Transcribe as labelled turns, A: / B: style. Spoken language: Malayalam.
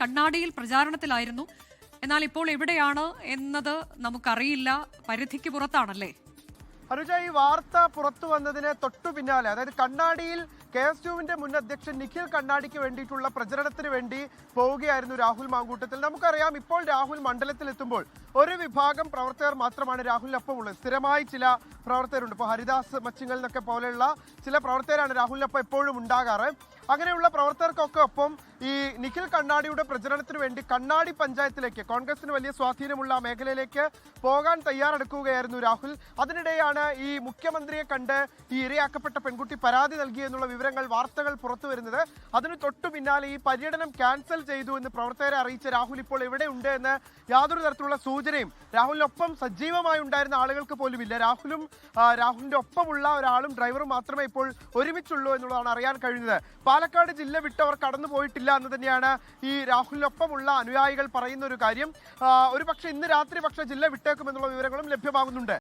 A: കണ്ണാടിയിൽ പ്രചാരണത്തിലായിരുന്നു. എന്നാൽ ഇപ്പോൾ എവിടെയാണ് എന്നത് നമുക്കറിയില്ല. പരിധിക്ക് പുറത്താണല്ലേ?
B: അനുജ ഈ വാർത്ത പുറത്തു വന്നതിന് തൊട്ടു പിന്നാലെ അതായത് കണ്ണാടിയിൽ കെ എസ് യുവിന്റെ മുൻ അധ്യക്ഷൻ നിഖിൽ കണ്ണാടിക്ക് വേണ്ടിയിട്ടുള്ള പ്രചരണത്തിന് വേണ്ടി പോവുകയായിരുന്നു രാഹുൽ മാങ്കൂട്ടത്തിൽ. നമുക്കറിയാം ഇപ്പോൾ രാഹുൽ മണ്ഡലത്തിൽ എത്തുമ്പോൾ ഒരു വിഭാഗം പ്രവർത്തകർ മാത്രമാണ് രാഹുലിനൊപ്പം ഉള്ളത് സ്ഥിരമായി ചില പ്രവർത്തകരുണ്ട്. ഇപ്പോൾ ഹരിദാസ് മച്ചിങ്ങൽ എന്നൊക്കെ പോലെയുള്ള ചില പ്രവർത്തകരാണ് രാഹുലിനൊപ്പം എപ്പോഴും ഉണ്ടാകാറ്. അങ്ങനെയുള്ള പ്രവർത്തകർക്കൊക്കെ ഒപ്പം ഈ നിഖിൽ കണ്ണാടിയുടെ പ്രചരണത്തിന് വേണ്ടി കണ്ണാടി പഞ്ചായത്തിലേക്ക് കോൺഗ്രസിന് വലിയ സ്വാധീനമുള്ള മേഖലയിലേക്ക് പോകാൻ തയ്യാറെടുക്കുകയായിരുന്നു രാഹുൽ. അതിനിടെയാണ് ഈ മുഖ്യമന്ത്രിയെ കണ്ട് ഈ ഇരയാക്കപ്പെട്ട പെൺകുട്ടി പരാതി നൽകി എന്നുള്ള വിവരങ്ങൾ വാർത്തകൾ പുറത്തു വരുന്നത്. അതിന് തൊട്ടു പിന്നാലെ ഈ പര്യടനം ക്യാൻസൽ ചെയ്തു എന്ന് പ്രവർത്തകരെ അറിയിച്ച രാഹുൽ ഇപ്പോൾ എവിടെയുണ്ട് എന്ന് യാതൊരു തരത്തിലുള്ള സൂചനയും രാഹുലിനൊപ്പം സജീവമായി ഉണ്ടായിരുന്ന ആളുകൾക്ക് പോലും ഇല്ല. രാഹുലും രാഹുലിന്റെ ഒപ്പമുള്ള ഒരാളും ഡ്രൈവറും മാത്രമേ ഇപ്പോൾ ഒരുമിച്ചുള്ളൂ എന്നുള്ളതാണ് അറിയാൻ കഴിയുന്നത്. പാലക്കാട് ജില്ല വിട്ടവർ കടന്നു പോയിട്ടില്ല എന്ന് തന്നെയാണ് ഈ രാഹുലിനൊപ്പമുള്ള അനുയായികൾ പറയുന്ന ഒരു കാര്യം. ഒരു പക്ഷേ ഇന്ന് രാത്രി പക്ഷേ ജില്ല വിട്ടേക്കുമെന്നുള്ള വിവരങ്ങളും ലഭ്യമാകുന്നുണ്ട്.